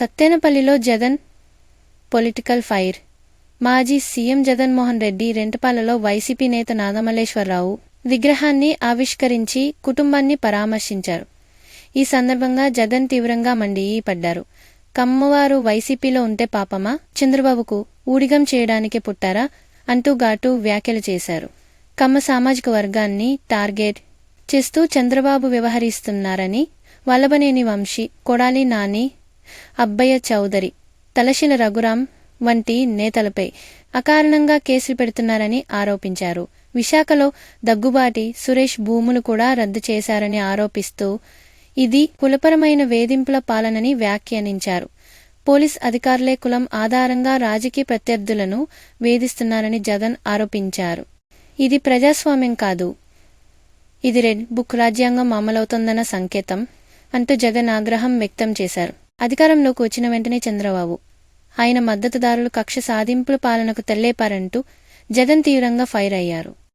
సత్తెనపల్లిలో Jagan political fire. మాజీ CM Jaganmohan Reddy రెంటపాలలో YCP నేత నాగమల్లేశ్వరరావు విగ్రహాన్ని ఆవిష్కరించి కుటుంబాన్ని పరామర్శించారు. ఈ సందర్భంగా జగన్ తీవ్రంగా మండిపడ్డారు. కమ్మవారు వైసీపీలో ఉంటే పాపమా? చంద్రబాబుకు ఊడిగం చేయడానికే పుట్టారా? అంటూ ఘాటు వ్యాఖ్యలు చేశారు. కమ్మ సామాజిక వర్గాన్ని టార్గెట్ చేస్తూ చంద్రబాబు వ్యవహరిస్తున్నారని వల్లభనేని వంశీ కొడాలి నాని అబ్బయ్య చౌదరి తలశిల రఘురాం వంటి నేతలపై అకారణంగా కేసులు పెడుతున్నారని ఆరోపించారు. విశాఖలో దగ్గుబాటి సురేష్ భూములు కూడా రద్దు చేశారని ఆరోపిస్తూ ఇది కులపరమైన వేధింపుల పాలనని వ్యాఖ్యానించారు. పోలీస్ అధికారులే కులం ఆధారంగా రాజకీయ ప్రత్యర్థులను వేధిస్తున్నారని జగన్ ఆరోపించారు. ఇది ప్రజాస్వామ్యం కాదు. ఇది రెడ్ బుక్ రాజ్యాంగం అమలవుతోందన్న సంకేతం అంటూ జగన్ ఆగ్రహం వ్యక్తం చేశారు. అధికారంలోకి వచ్చిన వెంటనే చంద్రబాబు. ఆయన మద్దతుదారులు కక్ష సాధింపుల పాలనకు తెల్లేపారంటూ జగన్ తీవ్రంగా ఫైర్ అయ్యారు.